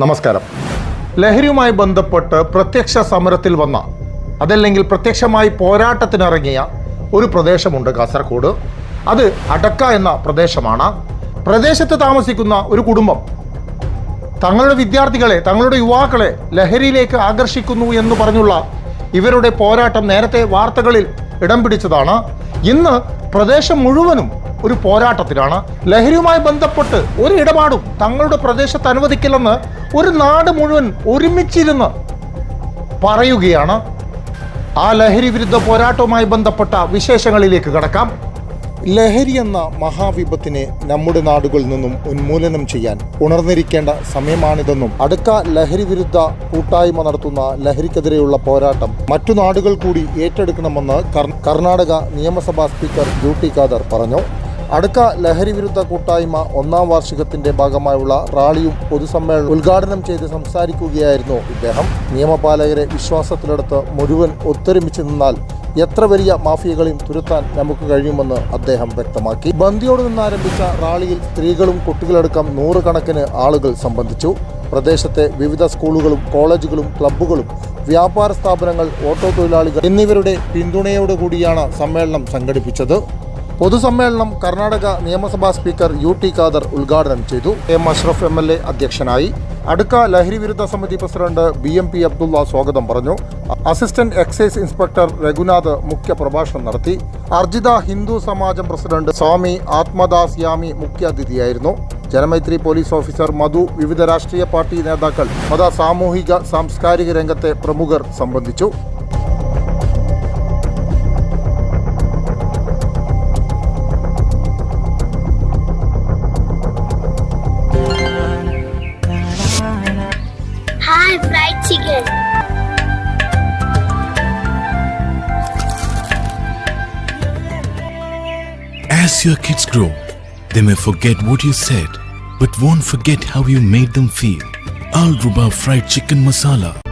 നമസ്കാരം. ലഹരിയുമായി ബന്ധപ്പെട്ട് പ്രത്യക്ഷ സമരത്തിൽ വന്ന അതല്ലെങ്കിൽ പ്രത്യക്ഷമായി പോരാട്ടത്തിനിറങ്ങിയ ഒരു പ്രദേശമുണ്ട് കാസർഗോഡ്. അത് അടക്ക എന്ന പ്രദേശമാണ്. പ്രദേശത്ത് താമസിക്കുന്ന ഒരു കുടുംബം തങ്ങളുടെ വിദ്യാർത്ഥികളെ തങ്ങളുടെ യുവാക്കളെ ലഹരിയിലേക്ക് ആകർഷിക്കുന്നു എന്ന് പറഞ്ഞുള്ള ഇവരുടെ പോരാട്ടം നേരത്തെ വാർത്തകളിൽ ഇടം പിടിച്ചതാണ്. ഇന്ന് പ്രദേശം മുഴുവനും ഒരു പോരാട്ടത്തിലാണ്. ലഹരിയുമായി ബന്ധപ്പെട്ട് ഒരു ഇടപാടും തങ്ങളുടെ പ്രദേശത്ത് അനുവദിക്കില്ലെന്ന് ഒരു നാട് മുഴുവൻ ഒരുമിച്ചിരുന്ന് പറയുകയാണ്. ആ ലഹരി വിരുദ്ധ പോരാട്ടവുമായി ബന്ധപ്പെട്ട വിശേഷങ്ങളിലേക്ക് കടക്കാം. ലഹരി എന്ന മഹാവിപത്തിനെ നമ്മുടെ നാടുകളിൽ നിന്നും ഉന്മൂലനം ചെയ്യാൻ ഉണർന്നിരിക്കേണ്ട സമയമാണിതെന്നും അടുക്ക ലഹരി വിരുദ്ധ കൂട്ടായ്മ നടത്തുന്ന ലഹരിക്കെതിരെയുള്ള പോരാട്ടം മറ്റു നാടുകൾ കൂടി ഏറ്റെടുക്കണമെന്ന് കർ- കർണാടക നിയമസഭാ സ്പീക്കർ യു ടി ഖാദർ പറഞ്ഞു. അടുക്ക ലഹരി വിരുദ്ധ കൂട്ടായ്മ ഒന്നാം വാർഷികത്തിന്റെ ഭാഗമായുള്ള റാലിയും പൊതുസമ്മേളനം ഉദ്ഘാടനം ചെയ്ത് സംസാരിക്കുകയായിരുന്നു ഇദ്ദേഹം. നിയമപാലകരെ വിശ്വാസത്തിലെടുത്ത് മുഴുവൻ ഒത്തൊരുമിച്ച് നിന്നാൽ എത്ര വലിയ മാഫിയകളെയും തുരുത്താൻ നമുക്ക് കഴിയുമെന്ന് അദ്ദേഹം വ്യക്തമാക്കി. ബന്ദിയോട് നിന്നാരംഭിച്ച റാലിയിൽ സ്ത്രീകളും കുട്ടികളടക്കം നൂറുകണക്കിന് ആളുകൾ സംബന്ധിച്ചു. പ്രദേശത്തെ വിവിധ സ്കൂളുകളും കോളേജുകളും ക്ലബ്ബുകളും വ്യാപാര സ്ഥാപനങ്ങൾ ഓട്ടോ തൊഴിലാളികൾ എന്നിവരുടെ പിന്തുണയോടുകൂടിയാണ് സമ്മേളനം സംഘടിപ്പിച്ചത്. പൊതുസമ്മേളനം കർണാടക നിയമസഭാ സ്പീക്കർ യു ടി ഖാദർ ഉദ്ഘാടനം ചെയ്തു. M Ashraf M L A അധ്യക്ഷനായി. അടുക്ക ലഹരി വിരുദ്ധ സമിതി president B M P Abdulla സ്വാഗതം പറഞ്ഞു. അസിസ്റ്റന്റ് എക്സൈസ് ഇൻസ്പെക്ടർ രഘുനാഥ് മുഖ്യ പ്രഭാഷണം നടത്തി. അർജിത ഹിന്ദു സമാജം പ്രസിഡന്റ് സ്വാമി ആത്മദാസ് യാമി മുഖ്യാതിഥിയായിരുന്നു ജനമൈത്രി പോലീസ് ഓഫീസർ മധു വിവിധ രാഷ്ട്രീയ പാർട്ടി നേതാക്കൾ മത സാമൂഹിക സാംസ്കാരിക രംഗത്തെ പ്രമുഖർ സംബന്ധിച്ചു. Fried chicken. As your kids grow, they may forget what you said, but won't forget how you made them feel. Al Ruba Fried Chicken Masala